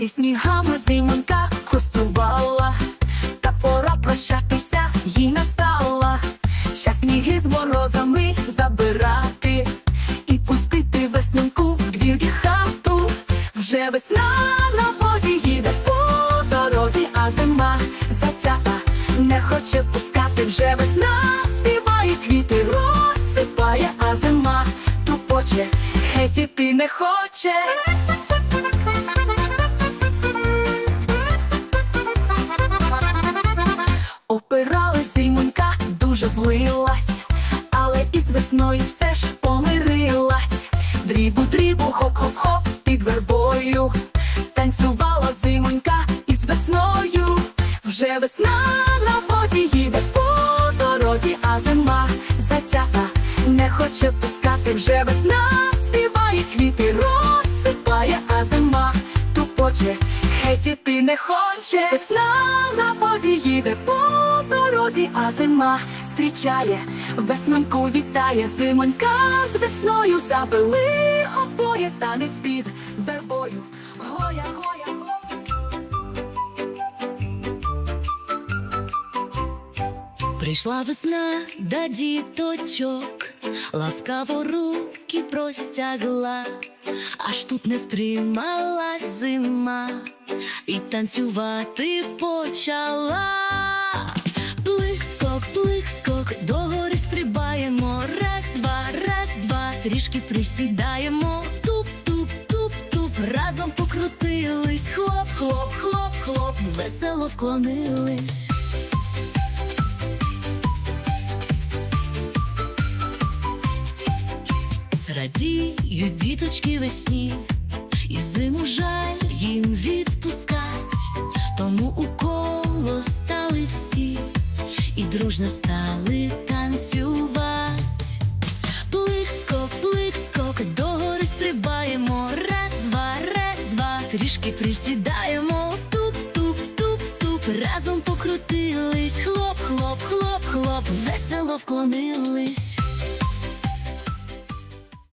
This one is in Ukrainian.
Зі снігами зимонька кустувала, та пора прощатися їй настала. Щас сніги з морозами забирати і пустити веснянку в двір і хату. Вже весна на возі їде по дорозі, а зима затята, не хоче пускати. Вже весна співає, квіти розсипає, а зима тупоче, геть іти не хоче. Опирали зимонька, дуже злилась, але із весною все ж помирилась. Дрібу, дрібу, хоп-хоп-хоп під вербою. Танцювала хоче пускати. Вже весна співає, квіти розсипає, а зима тупоче, геть іти не хоче. Весна на возі їде по дорозі, а зима зустрічає, весноньку вітає, зимонька з весною забили обоє танець під вербою. Гоя, гоя. Прийшла весна до діточок, ласкаво руки простягла, аж тут не втрималась зима, і танцювати почала. Плик-скок, плик-скок, догори стрибаємо. Раз, два, раз, два, трішки присідаємо. Туп, туп, туп, туп, разом покрутились. Хлоп, хлоп, хлоп, хлоп, весело вклонились. Радіють діточки весні, і зиму жаль їм відпускать, тому у коло стали всі, і дружно стали танцювати. Плик-скок, плик-скок, догори стрибаємо. Раз, два, раз, два, трішки присідаємо. Туп, туп, туп, туп, разом покрутились. Хлоп, хлоп, хлоп, хлоп, весело вклонились.